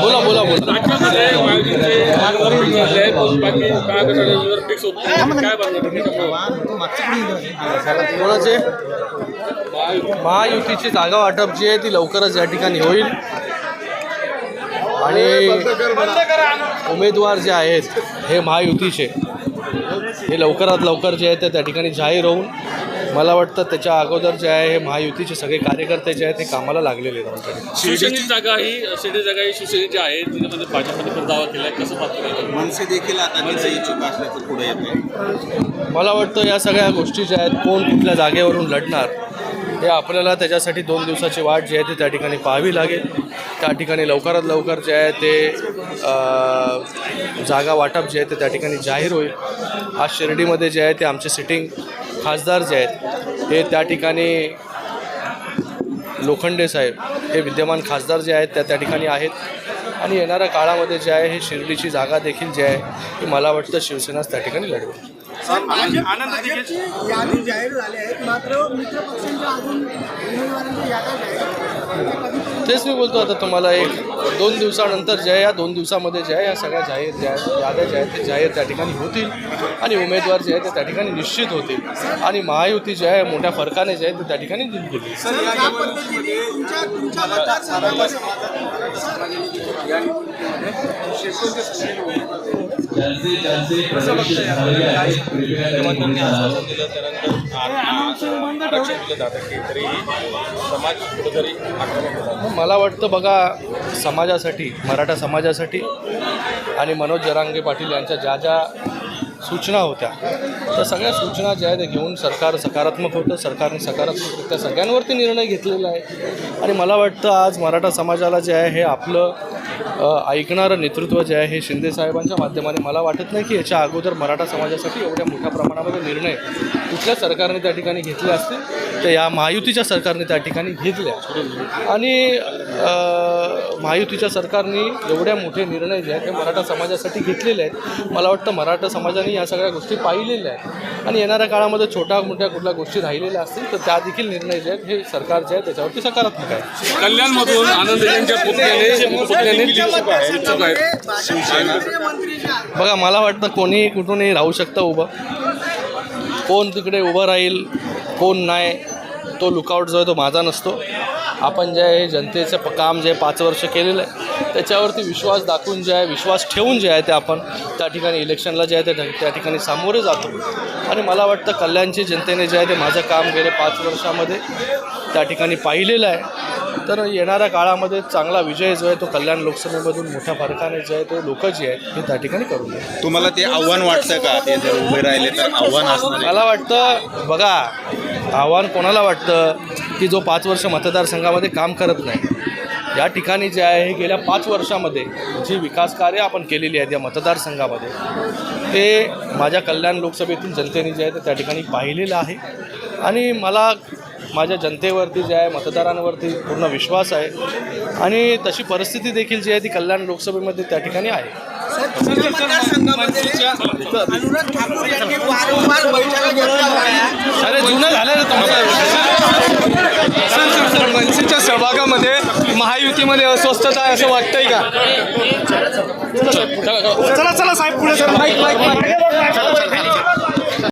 बोला बोला बोला. राज्यामध्ये महायुतीचे फिक्स होत. काय कोणाचे? जागा वाटप जी आहे ती लवकरच या ठिकाणी होईल. आणि उमेदवार जे आहेत हे महायुतीचे. हे लवकरात लवकर जे आहे ते त्या ठिकाणी जाहीर होऊन मला वाटतं त्याच्या अगोदर जे आहे हे महायुतीचे सगळे कार्यकर्ते जे आहेत ते कामाला लागलेले आहेत. शिवसेनेची जागा ही शिर्डी जागा ही शिवसेनेची आहे तिच्यामध्ये भाजपमध्ये पण दावा केला आहे कसं पाहतो मनसे देखील आता इच्छुक असल्याचं पुढे येते मला वाटतं या सगळ्या गोष्टी ज्या आहेत कोण कुठल्या जागेवरून लढणार हे आपल्याला त्याच्यासाठी दोन दिवसाची वाट जी आहे ती त्या ठिकाणी पाहावी लागेल. त्या ठिकाणी लवकरात लवकर जे आहे ते जागा वाटप जे आहे ते त्या ठिकाणी जाहीर होईल. आज शिर्डीमध्ये जे आहे ते आमचे सिटिंग खासदार जे आहेत हे त्या ठिकाणी लोखंडे साहेब हे विद्यमान खासदार जे आहेत त्या त्या ठिकाणी आहेत. आणि येणाऱ्या काळामध्ये जे आहे हे शिर्डीची जागा देखील जी आहे ती मला वाटतं शिवसेनाच त्या ठिकाणी लढवेल. भाजपची यादी जाहीर झाली आहेत मात्र मित्र पक्षांच्या अजून उमेदवारांची याद्या जाहीर तेच मी बोलतो आता तुम्हाला एक दोन दिवसानंतर जे आहे या दोन दिवसामध्ये जे आहे या सगळ्या जाहीर ज्या याद्या ज्या आहेत ते जाहीर त्या ठिकाणी होतील आणि उमेदवार जे आहे ते त्या ठिकाणी निश्चित होतील. आणि महायुती जे आहे मोठ्या फरकाने जे आहे ते त्या ठिकाणी मतदारसंघामध्ये मला वाटतं बघा समाजासाठी मराठा समाजासाठी आणि मनोज जरांगे पाटील यांच्या ज्या ज्या सूचना होत्या त्या सगळ्या सूचना ज्या आहेत त्या घेऊन सरकार सकारात्मक होतं सरकारने सकारात्मकरित्या सगळ्यांवरती निर्णय घेतलेला आहे. आणि मला वाटतं आज मराठा समाजाला जे आहे हे आपलं ऐकणारं नेतृत्व जे आहे हे शिंदेसाहेबांच्या माध्यमाने मला वाटत नाही की याच्या अगोदर मराठा समाजासाठी एवढ्या मोठ्या प्रमाणामध्ये निर्णय कुठल्या सरकारने त्या ठिकाणी घेतले असतील तर या महायुतीच्या सरकारने त्या ठिकाणी घेतल्या. आणि महायुतीच्या सरकारने एवढ्या मोठे निर्णय जे आहेत ते मराठा समाजासाठी घेतलेले आहेत. मला वाटतं मराठा समाजाने या सगळ्या गोष्टी पाहिलेल्या आहेत. आणि येणाऱ्या काळामध्ये छोट्या मोठ्या कुठल्या गोष्टी राहिलेल्या असतील तर त्या देखील निर्णय जे आहेत हे सरकार जे आहे त्याच्यावरती सकारात्मक आहे. कल्याणमधून आनंद यांच्या बघा मला वाटतं कोणी कुठूनही राहू शकतं उभं. कोण तिकडे उभं राहील कोण नाही तो लुकआउट जो आहे तो माझा नसतो. आपण जे आहे जनतेचं प- काम जे पाच वर्ष केलेलं आहे. त्याच्यावरती विश्वास दाखवून जे आहे विश्वास ठेवून जे आहे ते आपण त्या ठिकाणी इलेक्शनला जे आहे ते त्या ठिकाणी सामोरे जातो. आणि मला वाटतं कल्याणची जनतेने जे आहे ते माझं काम गेले पाच वर्षामध्ये त्या ठिकाणी पाहिलेलं आहे. तर येणाऱ्या काळामध्ये चांगला विजय जो आहे तो कल्याण लोकसभेमधून मोठ्या फरकाने जे आहे ते लोक जे आहेत हे त्या ठिकाणी करून देतात तुम्हाला ते आव्हान वाटतं का? ते जर उभे राहिले तर आव्हान असणार आहे? मला वाटतं बघा आव्हान कोणाला वाटतं? की जो पाच वर्ष मतदारसंघामध्ये काम करत नाही. या ठिकाणी जे आहे हे गेल्या पाच वर्षामध्ये जी विकास कार्य आपण केलेली आहेत या मतदारसंघामध्ये ते माझ्या कल्याण लोकसभेतील जनतेने जे आहे ते त्या ठिकाणी पाहिलेलं आहे. आणि मला माझ्या जनतेवरती जे आहे मतदारांवरती पूर्ण विश्वास आहे. आणि तशी परिस्थिती देखील जी आहे ती कल्याण लोकसभेमध्ये त्या ठिकाणी आहे. महायुतीमध्ये अस्वस्थता आहे असं वाटतंय का? चला चला साहेब पुढे माईक.